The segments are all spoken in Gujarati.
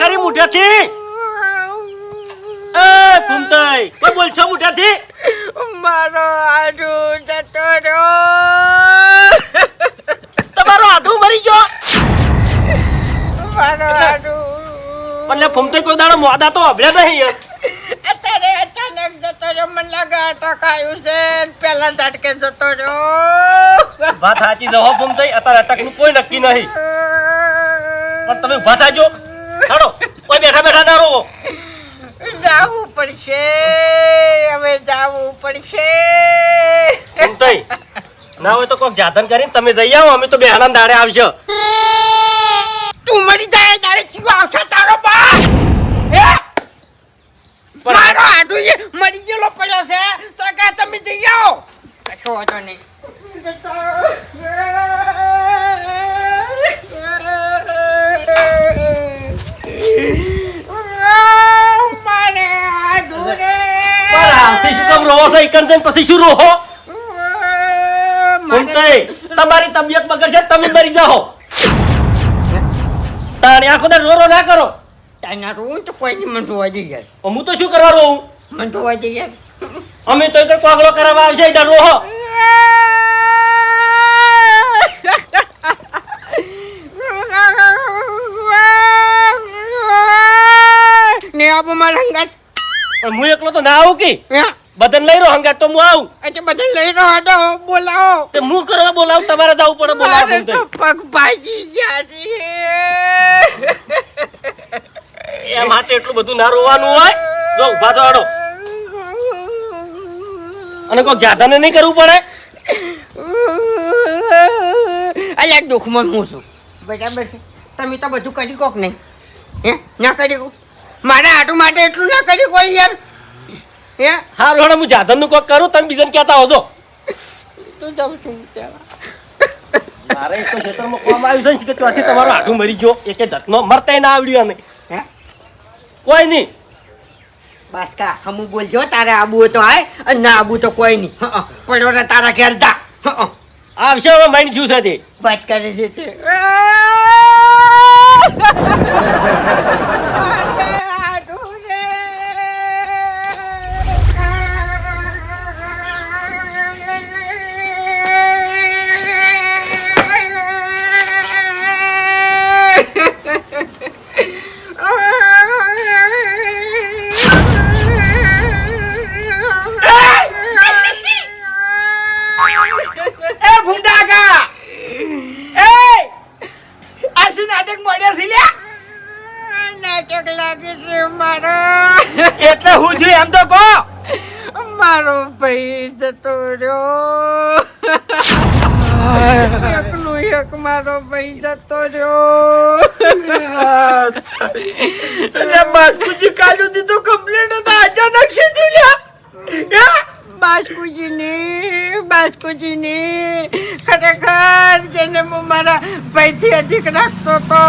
ખરી મુઠ્યાથી એ ફૂમતાઈ કોઈ બોલશો મુઠ્યાથી મારો આડુ જતો તમારો મરી ગયો. મારો આડુ. પણ લે ફૂમતાઈ કોઈ દાડો તો અભ્યા નહીં યાર. અત્યારે અચાનક જતો રહ્યો. મને લાગે અટક આવ્યું છે. પેલા ઝટકે જતો રહ્યો. વાત સાચી છે હો ફૂમતાઈ અત્યારે અટકનું કોઈ નક્કી નહીં. પણ તમે ઊભા થાજો. ચાલો કોઈ બેઠા બેઠા ના જાવું પડશે હવે જાવું પડશે. ફૂમતાઈ ના હોય તો કોક જાતન કરીને તમે જઈ આવો અમે તો બેહાના દાડે આવશે. તું મરી જાય દાડે ચીવો આવશે તારો બાપ? મારો આડુ મરી ગયેલો પડ્યો છે તો કે તમે જઈ આવો. કશો વાંધો નહીં આડુ રે પણ શું કામ રહો છો એકન જઈને પછી શું રહો? તમારી તબિયત બગડશે તમે મરી જાઓ. તારી આખો દે રો રો ના કરો. તાના રોજ તો કોઈ નહીં મને જોવા જઈએ હું તો શું કરવા રહું મને જોવા જઈએ અમે તો એક કોગળો કરાવવા આવશે એટલે રોહો. ને આપો મારા હંગાત પણ હું એકલો તો ના આવું કે? બદન લઈ રહ્યો હંગાત તો હું આવું. એટલે બધા લઈ રહ્યો હતો બોલાવો. તે હું કરવા બોલાવ તમારે જવું પડે બોલાવો તો. પગ ભાજી ગયા છે એ માટે એટલું બધું ના રોવાનું હોય. જો ઊભા તો આડો અને કોઈ ગાધાને નહીં કરવું પડે? અલ્યા દુઃખમાં હું છું. બરાબર છે. તમે તો બધું કરી કોક નહીં. હે? ના કરી કો મારા આટું માટે એટલું ના કર્યું કોઈ યાર. હે? હા રોડ હું જાધનનું કોક કરું તમે બીજાને કહેતા હોજો. તો જાઉં છું મારે એક તો ક્ષેત્રમાં કોમ આવ્યું છે ને કે ત્યાંથી તમારો આટું મરી ગયો. એકે ધતનો મરતા ના આવડ્યું અને હે? કોઈ નહીં. બાસ્કા હમું બોલજો તારે આબુ હોય તો આય અને ના આબુ તો કોઈ નહીં. હં, હં. તારા ઘેર જા. આવશે હવે માઇન્ડ જ્યુસ હતી વાત કરે છે બાસ્કુજીની ખરેખર જેને હું મારા ભાઈથી અધિક રાખતો તો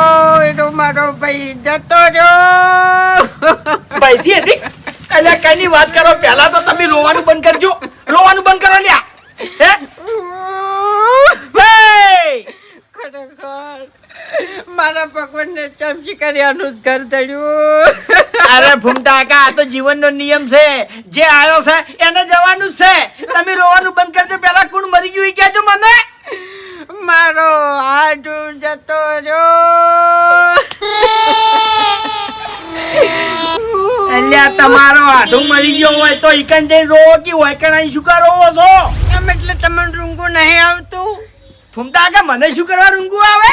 એનો મારો ભાઈ જતો રહ્યો. ભાઈથી અધિક? એટલે કઈની વાત કરો પહેલા તો તમે રોવાનું બંધ કરજો. રોવાનું બંધ કરો લ્યા હે? ભાઈ ખરેખર મારા ભગવાનને ચમચી કર્યાનું જ ઘર ધડ્યું. અરે ભૂમતા કા આ તો જીવનનો નિયમ છે. જે આવ્યો છે એને જવાનું છે. તમે રોવાનું બંધ કરજો પહેલા કોણ મરી ગયું કહેજો મને. મારો આડુ જતો રહ્યો. અલ્યા તમારો આડું મરી ગયો હોય તો ઈકન જઈને રોવો કે હોય કે અહીં શું કરો છો? એમ એટલે તમને રૂંગું નહીં આવતું? ફૂમતા કે મને શું કરવા રૂંગું આવે?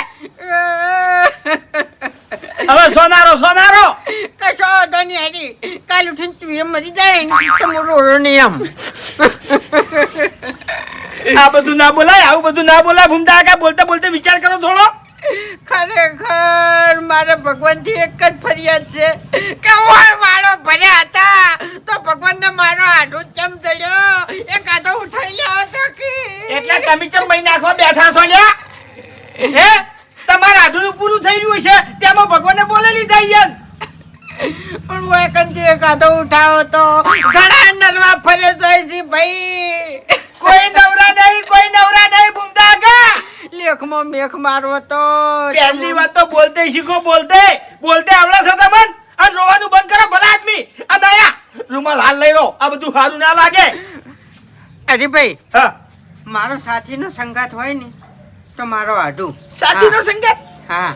હવે સોનારો સોનારો. કશો વાંધો નહીં હરી કાલ ઉઠીને તું એમ મરી જાય ને તો હું રોડો નહીં એમ આ બધું ના બોલાય આવું બધું ના બોલાય. ફૂમતા કે બોલતા બોલતા વિચાર કરો થોડો. ખરેખર મારે ભગવાનથી એક જ ફરિયાદ છે કે ઓય મારો ભર્યા હતા. તો ભગવાનને મારો હાડું ચમ ચડ્યો. એ કાતો ઉઠાઈ લ્યો તો કે. એટલે તમે ચમ મહી નાખવા બેઠા છો લ્યા? હે? તમારા આધુનું પૂરું થઈ રહ્યું છે તેમાં ભગવાનને બોલે લીધા યાર પણ હું કંતી કાતો ઉઠાવો તો ઘણા નરવા ફરે જાય છે ભાઈ. કોઈ નવરા નહીં કોઈ નવરા નહીં ફૂમતા કાકા લેખમાં મેખ મારવો તો પહેલી વાત તો બોલતે શીખો બોલતે બોલતે આવડે છે તમને અને રોવાનું બંધ કરો ભલા આદમી. આ દયા. રૂમાલ હાલ લઈ લો. આ બધું સારું ના લાગે. અરે ભાઈ હા. મારો સાથીનો સંગાત હોય ને તો મારો હાડું સાચીનો સંગાત? હા.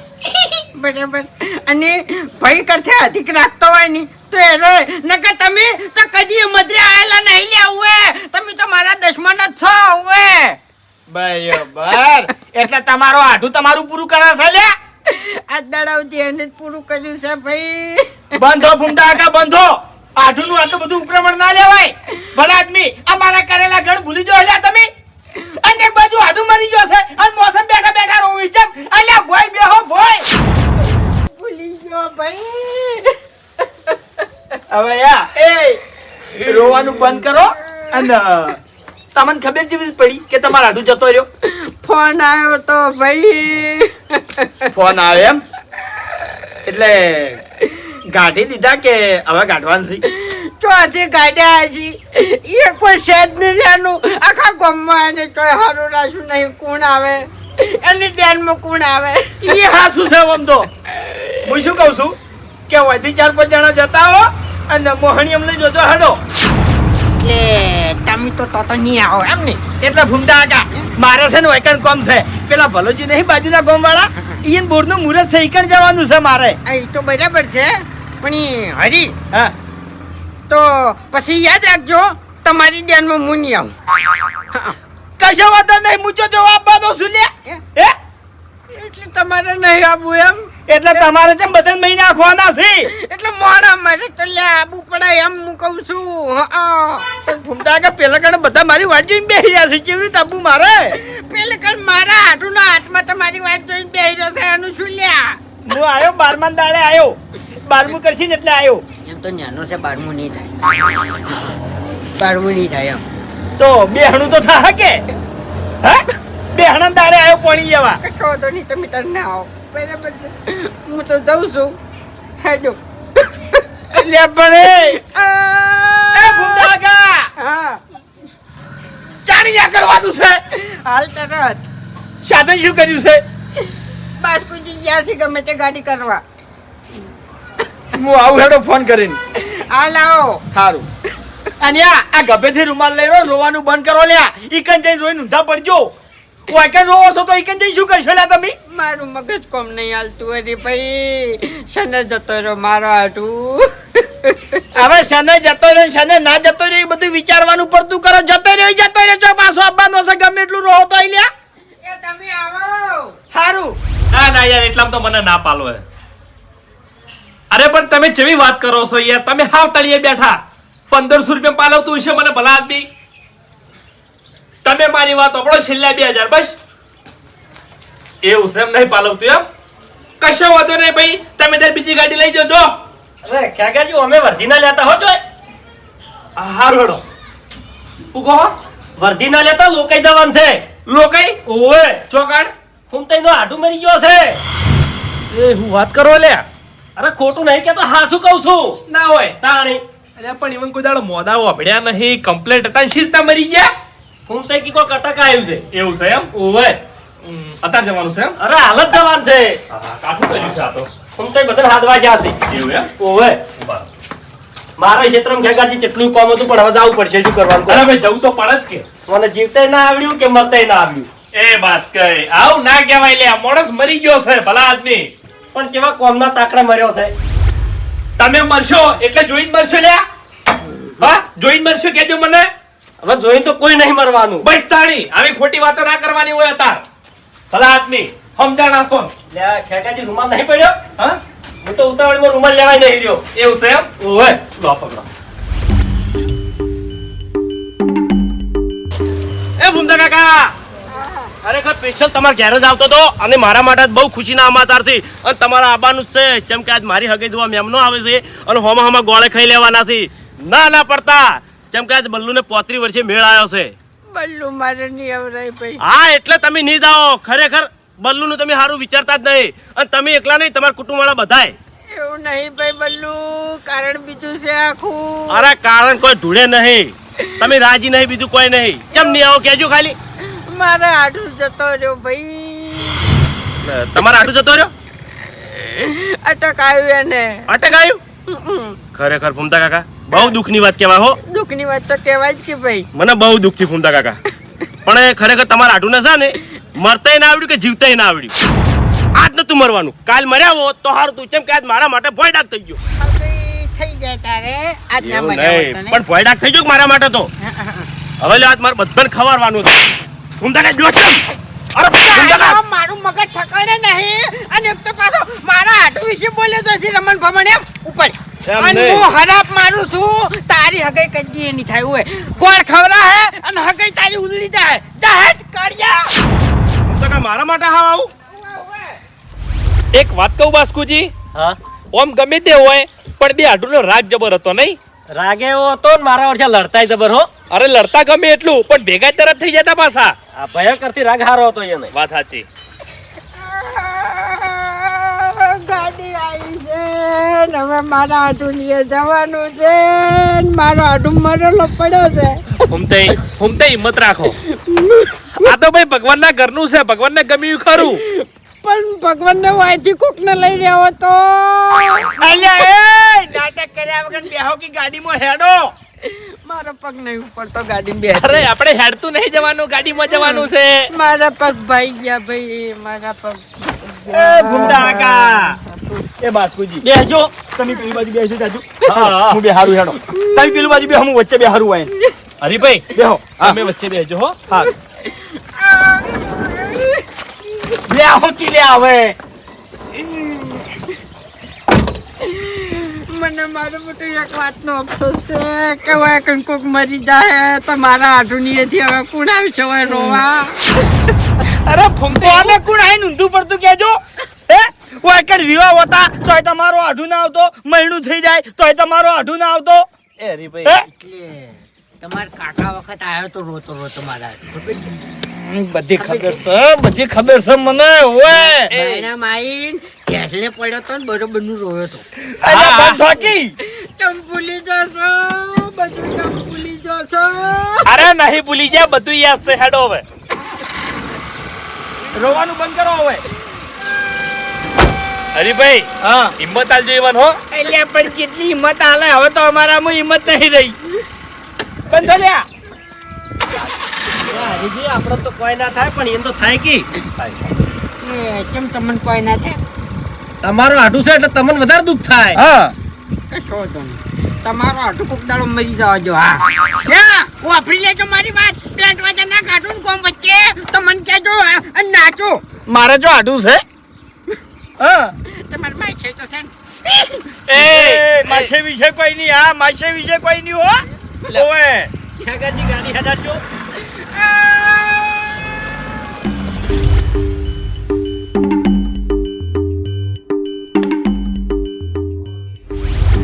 બરાબર. અને ભાઈ કરતે અધિક રાખતો હોય ને તો એનો નકર તમે તો કદી મદરે આયેલા નહીં લે ઉવે. તમે તો મારા દશમન જ છો ઉવે. બરાબર. એટલે તમારો આઢું તમારું પૂરું કરે છે લે આ દડાવતી એને જ પૂરું કર્યું છે ભાઈ. બંધો ફૂમતા કાકા બંધો. આઢું નું આટલું બધું ઉપરમણ ના લેવાય. ભલા આદમી આ મારા કરેલા ગણ ભૂલી જો લ્યા તમે. અને એક બાજુ આઢું મરી ગયો છે અને મોસમ બેઠા બેઠા રોવી છે. અલ્યા ભોય બેહો ભોય. ભૂલી ગયો ભાઈ. હવે યા એ રોવાનું બંધ કરો અને તમને ખબર જેવી પડી કે તમારા આડું જતો રહ્યો? ફોન આવ્યો તો ભાઈ. ફોન આવે એમ? એટલે ગાઢી દીધા કે હવે ગાઢવાનું છે? ચોથી ગાડ્યા હજી. એ કોઈ સેજ નહીં લેવાનું આખા ગામમાં એને કોઈ હારું રાશું નહીં. કોણ આવે? એની ધ્યાનમાં કોણ આવે? એ હા શું છે આમ તો. હું શું કહું છું? કે વધી ચાર પાંચ જણા જતા હો. અને મોહણીયમ અમને જોજો હાલો. કે તમે તો તો નહીં આવો એમ ને એટલે ભૂંડા હતા મારે છે ને એકણ કોમ છે. પેલા ભલોજી નહીં બાજુના ગોમ વાળા ઈયન બોર્ડનું મુહૂર્ત છે ઈકણ જવાનું છે મારે? એ તો બરાબર છે પણ હરી. હા. તો પછી યાદ રાખજો તમારી ધ્યાનમાં હું નહીં આવું. કશો વાંધો નહીં મૂચો જવાબ આપવા દો શું લે હે? એટલે તમારે નહીં આવવું એમ? એટલે તમારે જેમ બધા મહિને આખવાના છે. એટલે મોડા મારે તો લે આબુ પડે એમ હું કહું છું. હા. ફૂમતા કે પેલા કણે બધા મારી વાત જોઈને બેસી રહ્યા છે. કેવી રીતે આપવું મારે? પેલા કણ મારા હાથુના હાથમાં તમારી વાત જોઈને બેહી રહ્યો છે. એનું શું લ્યા હું આવ્યો બારમાન દાડે આવ્યો બારમું કરશી ને એટલે આવ્યો એમ તો નાનો છે બારમું નહીં થાય. બારમું નહીં થાય એમ. તો બેહણું તો થાય કે? હે? બેહણા દાડે આવ્યો પાણી જવા કશો તો નહીં તમે તાર ના આવો. બરાબર હું તો જઉં છું. હેજો લે પણ એ ભૂંડાગા. હા. ચાણી કરવાનું છે. હાલ તરત સાધન શું કર્યું છે? બસ કોઈ ગયા છે ગમે તે ગાડી કરવા. હું આવું હેડો ફોન કરીને. આ આવો. સારું અને આ ગભેથી રૂમાલ લઈ રોવાનું બંધ કરો લ્યા. કંઈ જઈને રોઈ ઊંધા પડજો. કોઈ કે રોવો છો તો ઈકન જઈને શું કરશો લ્યા તમે? મારું મગજ કોમ નહીં હાલતું અરે ભાઈ. શને જતો રહ્યો મારો હાટું. હવે શને જતો રહ્યો શને ના જતો રહ્યો એ બધું વિચારવાનું પડતું કરો. જતો રહ્યો જતો રહ્યો છો પાછો આવવાનો છે ગમે એટલું રહો તો અહીં લ્યા. એ તમે આવો. સારું ના ના યાર એટલામાં તો મને ના પાલો અરે પણ તમે જેવી વાત કરો છો યાર તમે હાવ તળિયે બેઠા. પંદરસો રૂપિયા પાલવતું હશે મને ભલા આદમી. તમે મારી વાત આપણો છેલ્લા બે હજાર બસ. એવું છે એમ નહીં પાલવતું એમ. કશો વાંધો નહીં ભાઈ તમે તાર બીજી ગાડી લઈ જજો. અરે કાકાજી અમે વર્ધીના લેતા હો જો હારું હેડો. ઉગો વર્ધીના લેતા લોકાઈ જવાનું છે. લોકઈ? ઓએ ચોકાડ. હું ફૂમતાઈનો હાડું મરી ગયો છે. એ હું વાત કરો લે. અરે ખોટું નહીં કેતો હા શું કહું છું? ના હોય. તાણી. અલ્યા પણ ઈવન કોઈ દાડો મોદા વાપડ્યા નહીં કમ્પ્લેટ હતા શીરતા મરી ગયા. ફૂમતાઈ કી કોઈ કટક આવ્યું છે? એવું છે એમ? ઓવે અત્યારે જવાનું છે એમ? અરે હાલ જ જવાનું છે. કાઠું કર્યું છે આ તો. ફૂમતાઈ બધા હાથવા ગયા છે. એવું એમ? ઓવે. મારા ક્ષેત્રમાં ખેગાજી જેટલું કામ હતું પણ હવે જવું પડશે શું કરવાનું અરે ભાઈ જવું તો પડે જ કે. મને જીવતાય ના આવડ્યું કે મરતે ના આવડ્યું? એ બસ કઈ. આવું ના કહેવાય લે માણસ મરી ગયો છે ભલા આદમી. પણ કેવા કોમના તાકડા મર્યો છે? તમે મરશો એટલે જોઈન મરશો લ્યા. હા? જોઈન મરશો કેજો મને. હવે જોઈ તો કોઈ નહીં મરવાનું. બસ તાણી આવી ખોટી વાતો ના કરવાની હોય અતાર. ભલા આદમી સમજાણા છો? લે આ ખેકાજી રૂમાલ નહીં પડ્યો? હા? હું તો ઉતાવળમાં રૂમાલ લેવાય નહીં રહ્યો. એવું છે એમ? ઓવે. લો પકડો. એ ભૂમતા કાકા! ખરેખર સ્પેશિયલ તમારા ઘેર જ આવતો હતો અને મારા માટે બહુ ખુશીના સમાચાર છે અને તમારા આબાનું જ છે જેમ કે આજ મારી હગે જોવા મેમનો આવે છે અને હોમા હોમા ગોળે ખાઈ લેવાના છે. ના ના પડતા. જેમ કે આજ બલ્લુને પોત્રી વર્ષે મેળ આવ્યો છે? બલ્લુ મારે નહીં આવરાય ભાઈ. હા એટલે તમે નહીં જાઓ. ખરેખર બલ્લુનું તમે સારું વિચારતા જ નહીં. અને તમે એકલા નહીં તમારા કુટુંબવાળા બધાય. એવું નહીં ભાઈ બલ્લુ કારણ બીજું છે આખું. અરે કારણ કોઈ ધૂળે નહીં. તમે રાજી નહીં બીજું કોઈ નહીં. કેમ નહીં આવો? કેજો ખાલી. મારે આડું જતો રહ્યો ભાઈ. તમારે આડું જતો રહ્યો? અટક આવ્યું એને અટક આવ્યું ખરેખર ભૂમતા કાકા? બહુ દુઃખની વાત કહેવાય હો. દુઃખની વાત તો કહેવાય જ કે ભાઈ. મને બહુ દુઃખ થયું ફૂમતા કાકા. પણ એ ખરેખર તમારા આટું છે ને? મરતાય ના આવડ્યું કે જીવતાય ના આવડ્યું? આજ નતું મરવાનું. કાલ મર્યા હો તો હારું તું. કેમ કે આજ મારા માટે ભોય ડાક થઈ ગયો. થઈ જાય તારે. આજ ના એવું પણ ભોય ડાક થઈ ગયો મારા માટે તો? હવે લે આજ મારે બધાને ખવારવાનું હતું. ફૂમતા કાકા જો અરે ફૂમતા મારું મગજ ઠકાણે નહીં. અને એક તો પાછો મારા આટુ વિશે બોલે તો રમણ ભમણ એમ ઉપર. અને હું હરાપ મારું છું તારી હગાઈ દે નહીં થાય હોય. કોણ ખવરા હે અને હગાઈ તારી ઉલડી જાય. જાહેર કાઢ્યા. તો કા મારા માટે હા આવું? એક વાત કહું બાસ્કુજી? હા? ઓમ ગમે તે હોય પણ બે આઢુનો રાગ જબર હતો નહીં? રાગે એવો હતો ને મારા વર્ષે લડતાય જબર હો. અરે લડતા ગમે એટલું પણ ભેગા જ તરત થઈ જતા પાછા. આ ભયંકરથી રાગ હારો હતો એને વાત સાચી ગાડી આવી છે ને હવે મારા આટુલીએ જવાનું છે ને મારો આટુ મરેલો પડ્યો છે. હુમતે હુમતે હિંમત રાખો. આ તો ભાઈ ભગવાનના ઘરનું છે ભગવાનને ગમ્યું ખરું. પણ ભગવાનને વાયથી કોક ને લઈ રહ્યો તો? અલ્યા એ નાટક કર્યા વગર બેહો કે ગાડીમાં હેડો. મારો પગ નહીં ઉપડતો ગાડી બે અરે આપણે હેડતું નહીં જવાનું ગાડીમાં જવાનું છે. મારા પગ ભાઈ ગયા ભાઈ મારા પગ એ ભૂમતા કાકા એ બાસ્કુજી. બેસજો તમે પેલી બાજુ બેસજો જાજુ. હા. હું બેહારું હેડો. તમે પેલી બાજુ બે હું વચ્ચે બેહારું આય હરીભાઈ બેહો. હા. તમે વચ્ચે બેજો હો. હા બેહો કી લે આવે? મને મારો બધું એક વાતનો અફસોસ છે. કે હવે કંકોક મરી જાય તો મારા આઠુનીએથી હવે કોણ આવશે હવે રોવા? અરે ફૂમતો અમે કોણ આઈ ઊંધું પડતું કેજો હે? કોઈ કડ વિવાહ હોતા તોય તમારો આઢું ના આવતો મહિનું થઈ જાય તોય તમારો આઢું ના આવતો. એ હે? એટલે તમાર કાકા વખત આવ્યો તો રોતો રોતો મારા બધી ખબર છે બધી ખબર છે મને ઓય. એના માઈન કેસલે પડ્યો તો બરોબરનું રોયો તો. અરે બંધ થાકી ચંપુલી જશો બધું ચમ ભૂલી જશો. અરે નહીં ભૂલી જાય બધું યાદ છે હેડો હવે. રોવાનું બંધ કરો હવે. હરીભાઈ હા. હિંમત આલજો ઈવન હો. એટલે પણ કેટલી હિંમત આલે હવે તો અમારામાં હિંમત નહીં રહી. બંધ લ્યા. હરીજી આપણે તો કોઈ ના થાય પણ એમ તો થાય કે? કેમ તમને કોઈ ના થાય? તમારું આટું છે એટલે તમને વધારે દુઃખ થાય. હા. કશો તમારો આટો કોક દાડો મરી જવા જો હા. વાપરી લેજો મારી વાત. પેન્ટ વાજા ના કાઢું ને કોમ વચ્ચે. તો મને કહેજો અને નાચો. મારે જો આડું છે. હા. તમારી માય છે તો છે એ માછે વિશે કોઈ નહીં હા માછે વિશે કોઈ નહીં હો ઓએ ખેગાજી ગાડી હટાડજો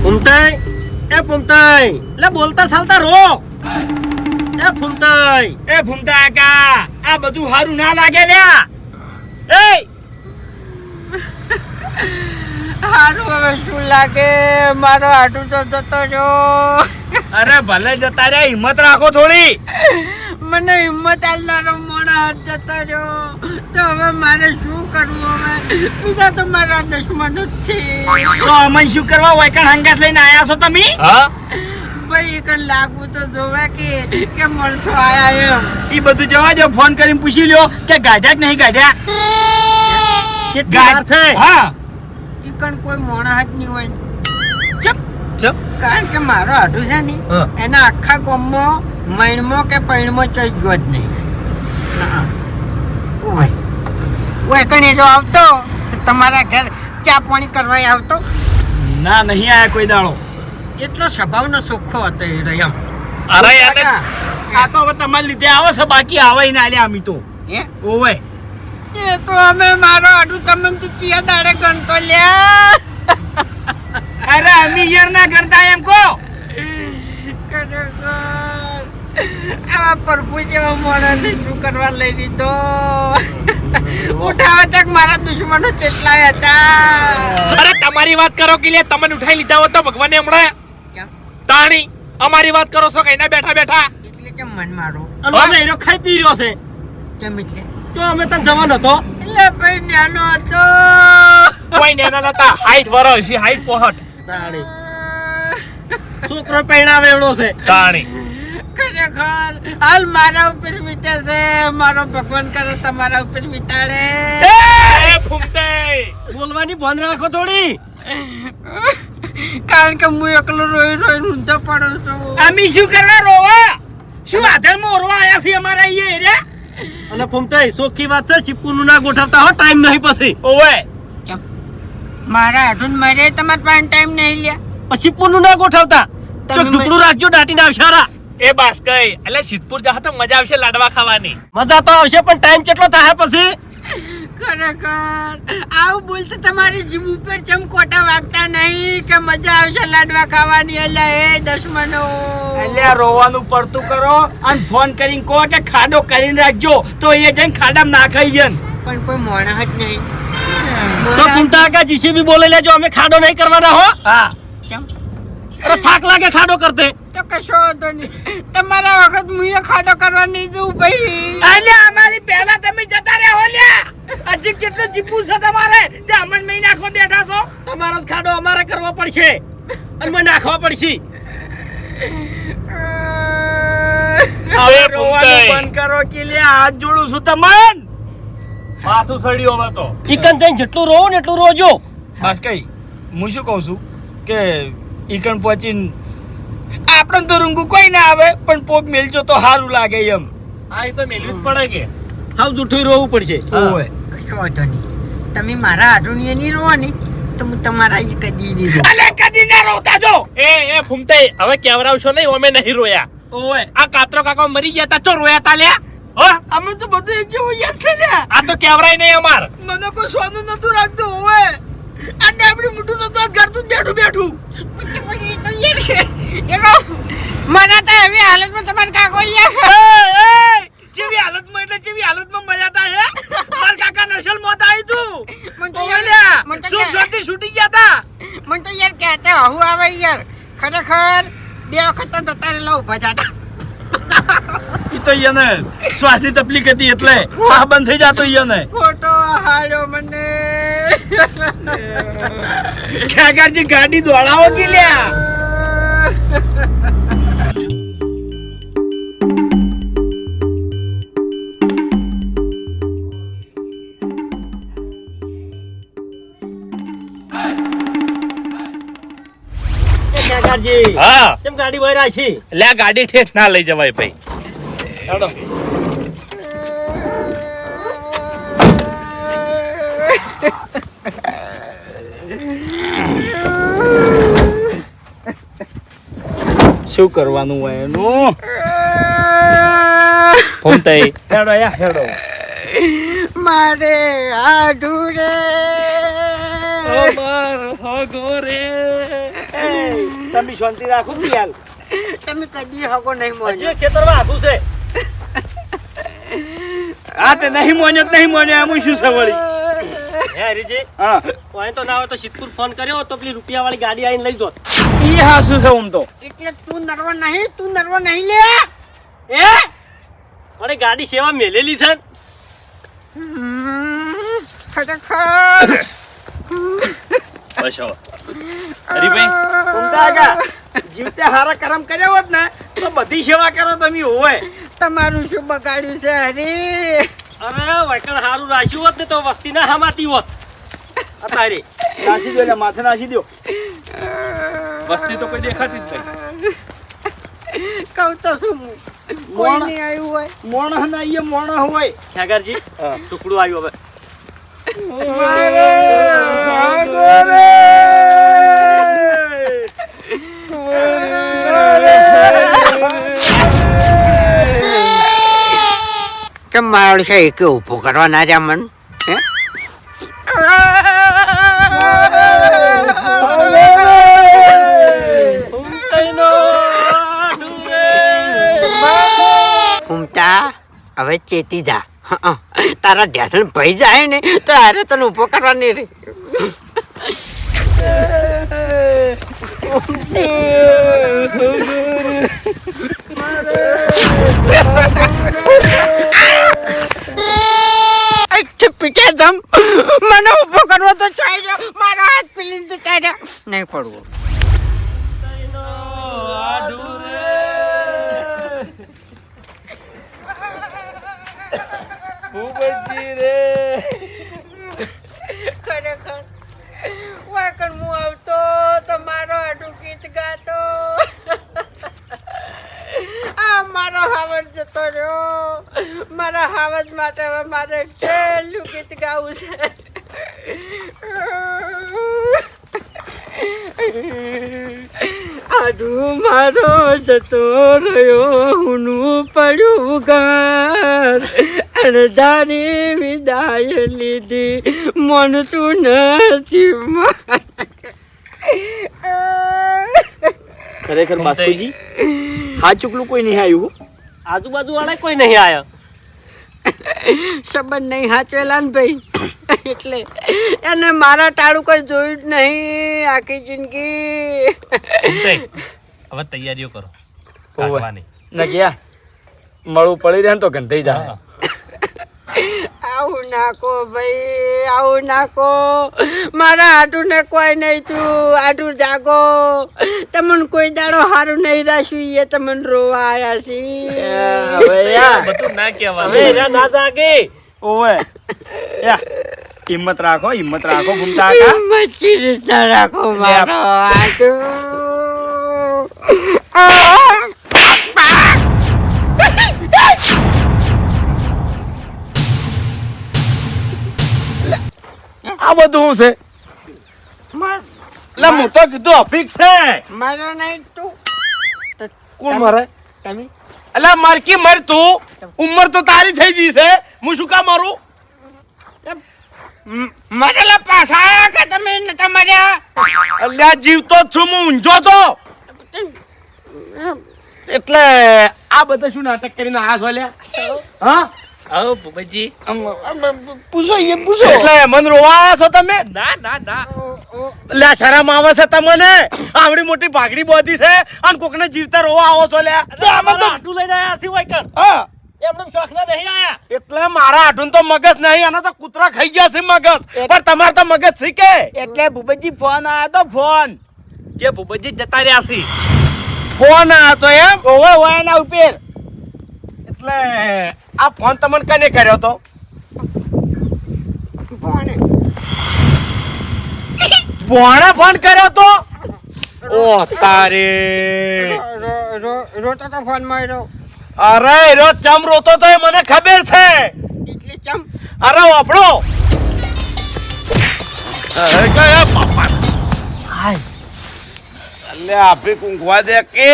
ફૂમતાઈ એ પુમતાઈ. લે બોલતા ચાલતા રો એ ફૂમતાઈ એ ફૂમતા કાકા આ બધું સારું ના લાગે લ્યા. એ હારું હવે શું લાગે? મારો આટું તો જતો રહ્યો. અરે ભલે જતા રે હિંમત રાખો થોડી. મને હિંમત આલનારો મોણા હાથ જતો રહ્યો. તો હવે મારે શું કરવું હવે? બીજા તો મારા દુશ્મન જ છે. તો અમન શું કરવા? વૈકણ હંગાત લઈને આયા છો તમે? હા? ભાઈ એકણ લાગવું તો જોવે કે કે માણસો આયા એમ. એ બધું જવા દો ફોન કરીને પૂછી લ્યો કે ગાઢ્યા કે નહીં ગાઢ્યા કેટલી છે હા. એકણ કોઈ મોણા નહીં હોય. ચપ ચપ. કારણ કે મારો આટું છે ને એના આખા ગામમાં મણમાં કે પૈણમાં ચઈ ગયો જ નહીં. હા. ઓય. વેકણે જો આવતો તમારા ઘર ચા પાણી કરવા આવતો? ના નહીં આયા કોઈ દાડો. એટલો સ્વભાવનો સુખો હતો એ રયમ અરે યાર આ તો હવે તમારે લીધે આવો છે બાકી આવે ના લે અમી તો. હે? ઓવે. એ તો અમે મારો આડું તમને તો ચિયા દાડે ગણતો લ્યા. અરે અમી યાર ના કરતા એમ કો આવા પ્રભુ જેવા મોણાને શું કરવા લઈ લીધો? ઉઠાવે તક મારા દુશ્મનો કેટલાય હતા. અરે તમારી વાત કરો કે લે તમને ઉઠાઈ લીધા હોત તો ભગવાને હમણાં? તાણી અમારી વાત કરો છો કે એના બેઠા બેઠા? એટલે કેમ મન મારો? અને અમે એનો ખાઈ પી રહ્યો છે. કેમ એટલે? તો અમે તને જવાનો હતો. એટલે ભાઈ નાનો હતો. કોઈ નાના નતા હાઈટ વરસ હાઈટ પોહટ તાણી. છોકરો પહેણાવે એવડો છે. તાણી. ખરેખર હાલ મારા ઉપર વીતે છે. મારો ભગવાન કરે તમારા ઉપર વીતાડે. એ ફૂમતે. બોલવાની બંધ રાખો થોડી. કારણ કે હું એકલો રોઈ રોઈ ઊંધો પડું છું. અમે શું કરવા રોવા? શું આધારમાં મોરવા આયા છે અમારા અહીંયા એરિયા અને ફૂમતાઈ ચોખ્ખી વાત છે ચીપકુનું ના ગોઠવતા હો ટાઈમ નહીં પછી. ઓવે. મારા હાડું મરે તમારે પાંચ ટાઈમ નહીં લ્યા. પછી પૂનું ના ગોઠવતા. ચોક ઢુકડું રાખજો દાટીને આવશારા એ બાસ કઈ એટલે સિદ્ધપુર જા તો મજા આવશે લાડવા ખાવાની. મજા તો આવશે પણ ટાઈમ કેટલો થાય પછી? ખરેખર. આવું બોલતો તમારી જીવ ઉપર ચમ કોટા વાગતા નહીં કે મજા આવશે લાડવા ખાવાની? એટલે એ દુશ્મનો. એટલે રોવાનું પડતું કરો અને ફોન કરીને કહો કે ખાડો કરીને રાખજો તો એ જઈને ખાડામાં નાખાઈ જન પણ કોઈ મોણા જ નહીં. તો કુંતા કા જીસીબી બોલે લેજો અમે ખાડો નહીં કરવાના હો. હા. કેમ? અરે થાક લાગે ખાડો કરતે. તો કશો વાંધો નહીં. તમારા વખત મુયે ખાડો કરવા નહીં જવું ભાઈ અલ્યા અમારી પહેલા તમે જતા રહ્યા હો લ્યા જીપું છે તમારે? તે અમન મહિને નાખવા બેઠા છો? તમારો જ ખાડો અમારે કરવો પડશે. અને મને નાખવા પડશે. હવે રોવાનું બંધ કરો કે લે હાથ જોડું છું તમન માથું સડ્યું હવે તો. ઈકન જઈને જેટલું રોવો ને એટલું રોજો. બસ કઈ હું શું કહું છું કે ઈકણ પહોંચીને આપણને તો રૂંગું કોઈ ના આવે પણ પોક મેલજો તો સારું લાગે એમ. હા એ તો મેલવું જ પડે કે. હાવ જૂઠું રોવું પડશે. ઓવે કશો વાંધો નહીં. તમે મારા હાડું નહીં રોવાની ને તો હું તમારા એ કદી નહીં રોઉં. અલે કદી ના રોતા જો! એ એ ફૂમતાઈ હવે કેવરાવશો નહીં? અમે નહીં રોયા. ઓય આ કાતરો કાકા મરી ગયા તા. ચો રોયા તા લ્યા? હો? અમે તો બધું એક જેવું યાદ છે ને. આ તો કેવરાય નહીં અમાર. મને કોઈ સોનું નતું રાખતું ઓવે. આ ડાબડી મોટું તો તો ઘરતું જ બેઠું બેઠું. તો યાર છે એનો મને તો એવી હાલતમાં તમારે કાકો યાર એ, એ, જેવી હાલતમાં એટલે જેવી હાલતમાં મજા તા હે? માર કાકા નસલ મોત આવી તું. મન તો યાર મન તો શાંતિ છૂટી ગયા તા. મન તો યાર કહેતા આવું આવે યાર. ખરેખર બે વખત તો જતા રહેલા ઊભા જાતા ઈ તો યને શ્વાસની તકલીફ હતી એટલે આ બંધ થઈ જાતો યને ફોટો હાડ્યો મને. ખેગારજી ગાડી દોડાવો કે લ્યા? એ હા. કેમ ગાડી વહી લે આ ગાડી ઠેઠ ના લઈ જવાય ભાઈ. હેડો. શું કરવાનું હોય એનું? ફૂમતાઈ હેડો યા હેડો. મારે હાડું રે. અમાર હગો તમે શાંતિ રાખો ને યાર. તમે કદી હકો નહીં મોન્યો. ખેતરમાં આખું છે. આ તે નહીં મોન્યો નહીં મોન્યો એમ શું છે વળી? હે હરીજી હા. કોઈ તો ના હોય તો સિદ્ધપુર ફોન કર્યો તો પેલી રૂપિયા વાળી ગાડી આવીને લઈ જો ઈ હા શું છે આમ તો? એટલે તું નરવો નહીં તું નરવો નહીં લે. એ અરે ગાડી સેવા મેલેલી છે ખરેખર. બસ હવે. હરીભાઈ ઉમદા આગા જીવતે હારા કરમ કર્યા હોત ને તો બધી સેવા કરો તમે હોય. તમારું શું બગાડ્યું છે હરી? અરે વૈકણ હારું રાખ્યું હોત ને તો વસ્તી ના હમાતી હોત. અત્યારે નાસી દો માથે નાસી દો. વસ્તી તો કોઈ દેખાતી જ નહીં. કહું તો શું મોણ- નહીં આવ્યું હોય. મોણ ના મોણ હોય. ખેગરજી ટુકડું આવ્યું હવે. કેમ મારો છે એક ઊભો કરવા ના રહ્યા મન ફૂમતા હવે ચેતી જા. તારા ઢેસણ ભાઈ જાય ને તો અરે તને ઊભો કરવા નહીં રે પીટે જતો રહ્યો હુનું પડ્યું ઘર. અણધારી વિદાય લીધી મન તું નથી ખરેખર બાસ્કુજી હા ચૂકલું કોઈ નહીં આવ્યું આજુબાજુ વાળા કોઈ નહીં આવ્યા સંબંધ નહીં હાચવેલા ને ભાઈ. એટલે એને મારા ટાળું કોઈ જોયું જ નહીં આખી જિંદગી. હવે તૈયારીઓ કરો. કાઢવાની. ના ગયા. મળું પડી રહે ને તો ગંધાઈ જાય. આવું નાખો ભાઈ આવું નાખો. મારા આટું ને કોઈ નહીં તું આટું જાગો. તમને કોઈ દાડો સારું નહીં રાખ્યું એ તમને રોવા આયા છી બધું ના હવે ના જાગે. ઓવે. હિંમત રાખો હિંમત રાખો ગુમતા કાકા મચ્છી રાખો મારો આટું આ બધું શું છે? લે હું તો કીધું અફીક છે. મારો નહીં તું. કોણ મારે? તમે? એટલે મારકી મર તું? ઉંમર તો તારી થઈ ગઈ છે. હું શું કામ મારું? મરેલા પાછા કે તમે નતા મર્યા અલ્યા જીવતો છું હું ઊંઝો તો. એટલે આ બધા શું નાટક કરીને આ સોલ્યા હા? આવો ભૂપતજી. પૂછો એ પૂછો. એટલે મન રોવા છો તમે? ના ના ના. લે શરમ આવે છે તમને? આવડી મોટી ભાગડી બોધી છે અને કોકને જીવતા રોવા આવો છો લ્યા આમાં તો આટું લઈને આયા છે વાયકણ હા. એમને શોખના નહીં આયા. એટલે મારા આઢું તો મગજ નહીં આના તો કૂતરા ખાઈ ગયા છે મગજ. પણ તમારે તો મગજ શીખે એટલે ભૂપતજી ફોન આવ્યો તો ફોન. જે ભૂપતજી જતા રહ્યા છે. ફોન આ તો એમ? ઓવે ઓવે ના ઉપર. એટલે આ ફોન તમને કને કર્યો તો? ભણે ફોન કર્યો તો? ઓ તારે. રોતો તો ફોન માર્યો. અરે રો ચમ રોતો તો મને ખબર છે. એટલે ચમ? અરે આપણો અરે કયા બાપા. હાય. અલે આપી કુંકવા દે કે?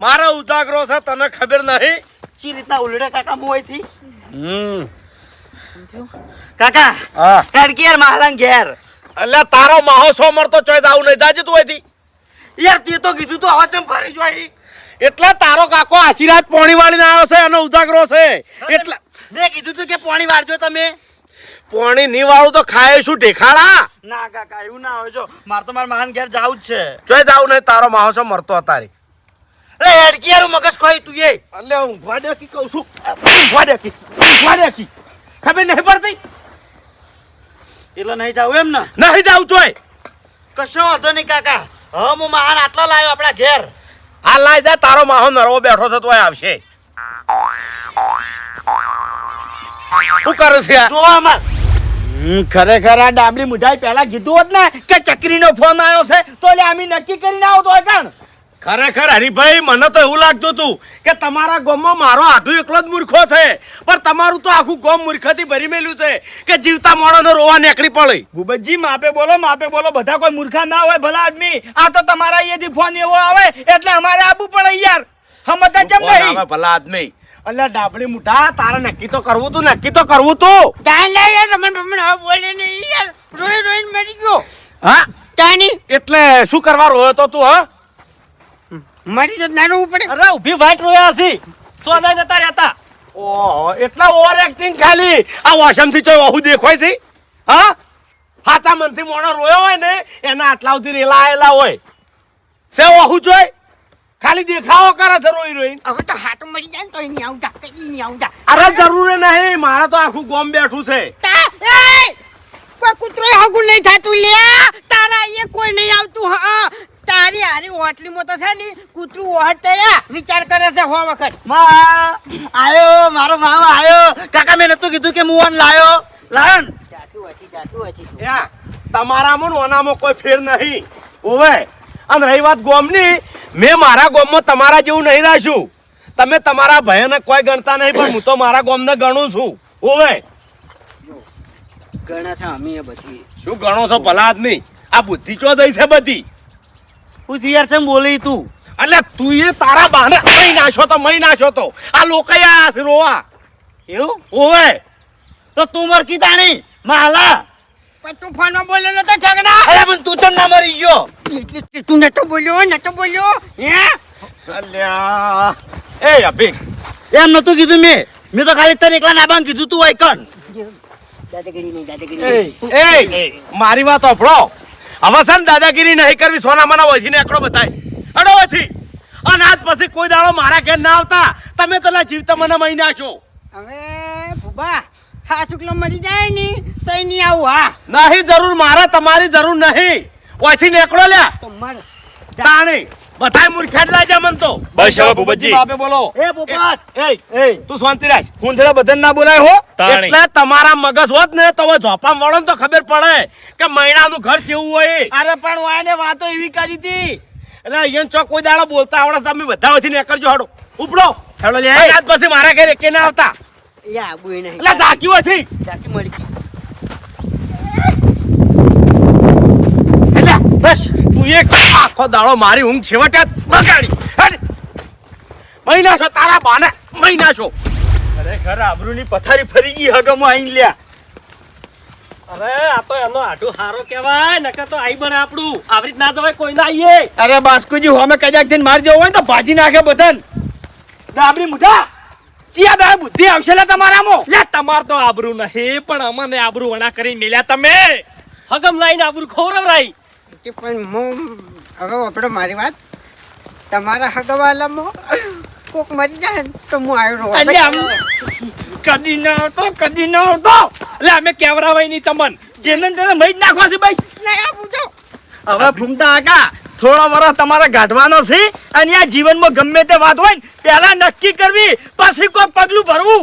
મારા ઉજાગરો છે તને ખબર નહીં? ચી રીતના ઉલડે કાકા મોયથી હમ. કાકા હા. હેડકી યાર માહલાં ઘેર. અલ્યા તારો માહો સો મરતો ચોય આવું નહીં દાજે તું અહીંથી. યાર તે તો કીધું તું આવા ચમ ફરી જોઈ એટલે તારો કાકો આશીર્વાદ પોણી વાળીને આવ્યો છે અને ઉજાગરો છે. એટલે મેં કીધું તું કે પોણી વાળજો તમે. પોણી ની વાળું તો ખાય શું ઢેખાડા? ના કાકા એવું ના હોય. જો માર તો મારા મહાન ઘેર જાવું જ છે. ચોય જાવું નહીં તારો માહોસો મરતો તારી અરે હેડકી યાર મગજ ખોઈ તું એ? અલ્યા હું દે કી કહું છું. ઊંઘવા દે કી ઊંઘવા કી ખબર નહીં પડતી? એટલે નહીં જાવ એમ ને? નહીં જાવ જોય કશો વાંધો નહીં કાકા. હવે હું મહાન આટલો લાવ્યો આપણા ઘેર. આ લાઈ જા તારો માહો નરવો બેઠો છે તોય આવશે. શું કરે છે જોવા અમાર. ખરેખર આ ડાબડી મુઢાઈ પહેલા કીધું હોત ને કે ચકરીનો ફોન આવ્યો છે તો એટલે આમી નક્કી કરીને આવો તો કાણ. ખરેખર હરીભાઈ મને તો એવું લાગતું હતું કે તમારા ગોમમાં મારો આધુ એકલો જ મૂર્ખો છે. પણ તમારું તો આખું ગોમ મૂર્ખથી ભરી મેલ્યું છે કે જીવતા માણસનો રોવા નીકળી પડે. ભૂપતજી માપે બોલો માપે બોલો બધા કોઈ મૂર્ખા ના હોય ભલા આદમી. આ તો તમારા અહીંયાથી ફોન એવો આવે એટલે અમારે આવવું પડે યાર. હમતા કોણ નહીં? ભલા આદમી? અલ્યા ડાબડી મુઠા તારે નક્કી તો કરવું તું નક્કી તો કરવું તું. તાન લે યાર રમણ રમણ હવે બોલે નહીં યાર. રોઈ રોઈને મરી ગયો. હા? તાની એટલે શું કરવા રોયો તો તું હા? મરી જ નાનું રોવું પડે અરે ઊભી વાટ રોયા છે સોના નતા રહેતા? ઓહો એટલા ઓવર એક્ટિંગ ખાલી. આ વોશમથી ચોય ઓહુ દેખાય છે. હા? હાથા મનથી મોણો રોયો હોય ને એના આટલા સુધી રેલા આયેલા હોય. સે ઓહુ જોય ખાલી દેખાવો કરે છે રોઈ રોઈ હવે તો હાથ મરી જાય તો નહીં આવતા કદી નહીં આવતા. અરે જરૂર નહીં મારે તો આખું ગોમ બેઠું છે. તા કોઈ કૂતરો હગું નહીં થતું લે તારા અહીંયા કોઈ નહીં આવતું હા તારી હારી હોટલીમાં તો છે ને કૂતરું ઓહટ વિચાર કરે છે હો વખત. આયો મારો ભાવ આયો. કાકા મેં નતું કીધું કે મુવાન લાયો. લાયો ને? જાતું હતી જાતું હતી તમારામાં ને ઓનામાં કોઈ ફેર નહીં. ઓવે. અને રહી વાત ગોમની મેં મારા ગોમમાં તમારા જેવું નહીં રાખ્યું. તમે તમારા ભયને કોઈ ગણતા નહીં પણ હું તો મારા ગોમને ગણું છું. ઓવે. ઘણા છે અમે બધી. શું ગણો છો ભલા આદમી? આ બુદ્ધિ ચો દઈ છે બધી? હું યાર છે બોલી તું? એટલે તું એ તારા બહાને મહી નાશો તો મહી નાશો તો. આ લોકો આયા છે રોવા. એવું? ઓવે. તો તું મર કી તાણી? માલા પણ તું ફોનમાં બોલેલો તો ઠગના. અરે પણ તું તો ના મરી ગયો? એટલે તું નતો બોલ્યો નતો બોલ્યો. હે? અલ્યા. એ અભિક એમ નતું કીધું મેં. મેં તો ખાલી તને એકલા નાબાંગ કીધું તું કણ. દાદાગીરી નહીં દાદાગીરી. એ મારી વાત ઓફળો હવે છે ને દાદાગીરી નહીં કરવી સોના મના વહીને એકડો બતાય. અડો વથી અને આજ પછી કોઈ દાડો મારા ઘેર ના આવતા તમે તો જીવતા મને મહી નાખો હવે ભૂબા હા શુક્લ મરી જાય ને તો નહીં આવું હા. નહીં જરૂર મારે તમારી જરૂર નહીં. ઓયથી નીકળો લ્યા. તમારે મર તાણી. બધાય મૂર્ખાટ લાગ્યા મન તો. બસ હવે ભૂપતજી. માપે બોલો. એ ભૂપત એ એ તું શાંતિ રાખ હું જરા બધાને ના બોલાય હો. એટલે તમારા મગજ હોત ને તો હવે ઝોપામાં વળો તો ખબર પડે કે મહિનાનું ઘર કેવું હોય. અરે પણ વાયને વાતો એવી કરી હતી. એટલે અહીંયા ચોક કોઈ દાડો બોલતા આવડે તમે બધા વચ્ચે નીકળજો હડો. ઉપડો. હેડો લે. આજ પછી મારા ઘરે કે ના આવતા. યા બુઈ નહીં. એટલે ઝાકી હતી ઝાકી મરી ગઈ એટલે બસ તું એક આખો દાડો મારી ઊંઘ છેવટે બગાડી. મહિના છો તારા બાને મહિના છો. ખરેખર આબરૂની પથારી ફરી ગઈ હગમો આઈન લ્યા. અરે આ તો એનો આટું હારો કહેવાય નકર તો આઈ બને આપણું. આવી રીત ના જવાય કોઈ ના આઈએ. અરે બાસ્કુજી હોમે કજાક થઈને મારી જવો હોય ને તો ભાજી નાખે બધાન. ડાબડી મુઠા ચિયા દા બુદ્ધિ આવશે લે તમારામાં. લે તમાર તો આબરૂ નહીં પણ અમને આબરૂ વણા કરીને મેલ્યા તમે. હગમ લાઈને આબરૂ ખવરાવરાઈ કે પણ હું હવે આપણો મારી વાત. તમારા હગવાલામાં કોક મરી જાય તો હું આવ્યો કદી ના આવતો કદી ના આવતો. એટલે અમે કેવરાવાય નહીં તમન. જેને તેને મરી જ નાખવા છે ભાઈ હવે ફૂમતા આકા થોડા વર્ષ તમારે ગાઢવાનો છે અને આ જીવનમાં ગમે તે વાત હોય ને પહેલા નક્કી કરવી પછી કોઈ પગલું ભરવું.